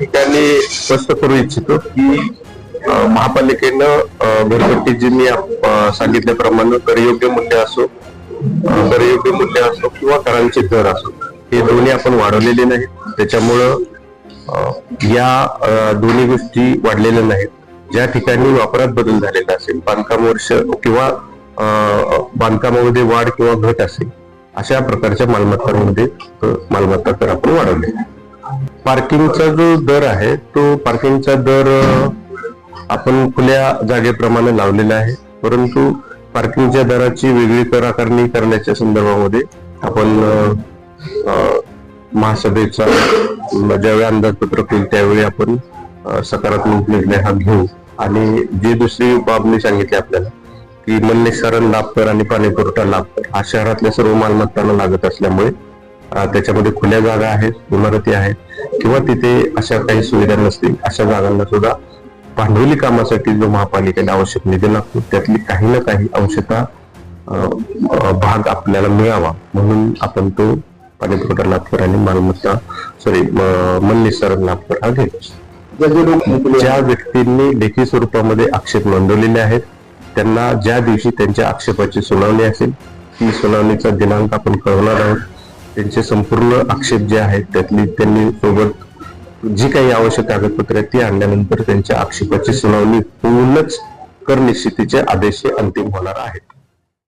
ठिकाणी स्पष्ट करू इच्छितो की महापालिकेनं अ, घरपट्टी जी मी सांगितल्याप्रमाणे करयोग्य मूल्य असो करयोग्य मूल्य असो किंवा करांचे दर असो हे दोन्ही आपण वाढवलेले नाहीत. त्याच्यामुळं या दोन्ही गोष्टी वाढलेल्या नाहीत. ज्या ठिकाणी वापरात बदल झालेला असेल बांधकाम वर्ष किंवा बांधकामामध्ये वाढ किंवा घट असेल अशा प्रकारच्या मालमत्तांमध्ये मालमत्ता कर आपण वाढवले पार्किंगचा जो दर आहे तो पार्किंगचा दर आपण खुल्या जागेप्रमाणे लावलेला आहे. परंतु पार्किंगच्या दराची वेगळी कर आकारणी करण्याच्या संदर्भामध्ये आपण महासभेचा ज्यावेळी अंदाजपत्रक होईल त्यावेळी आपण सकारात्मक निर्णय हा घेऊ. आणि जी दुसरी बाब मी सांगितली आपल्याला की मलनिस्सारण लाभ कर आणि पाणी पुरवठा लाभ कर हा शहरातल्या सर्व मालमत्तांना लागत असल्यामुळे त्याच्यामध्ये खुल्या जागा आहेत इमारती आहेत किंवा तिथे अशा काही सुविधा नसतील अशा जागांना सुद्धा भांडवली कामासाठी जो महापालिकेला आवश्यक निधी लागतो त्यातली काही ना काही अंशता भाग आपल्याला मिळावा म्हणून आपण तो पाणी पुरवठा लाभ आणि मालमत्ता सॉरी मलनिस्सारण लाभ हा घेत ज्या व्यक्तींनी लेखी स्वरूपामध्ये आक्षेप नोंदवलेले आहेत त्यांना ज्या दिवशी त्यांच्या आक्षेपाची सुनावणी असेल ती सुनावणीचा दिनांक आपण कळवणार आहोत. त्यांचे संपूर्ण आक्षेप जे आहेत त्यातली त्यांनी सोबत जी काही आवश्यक कागदपत्रे आहेत ती आणल्यानंतर त्यांच्या आक्षेपाची सुनावणी होऊनच कर निश्चितीचे आदेश अंतिम होणार आहेत.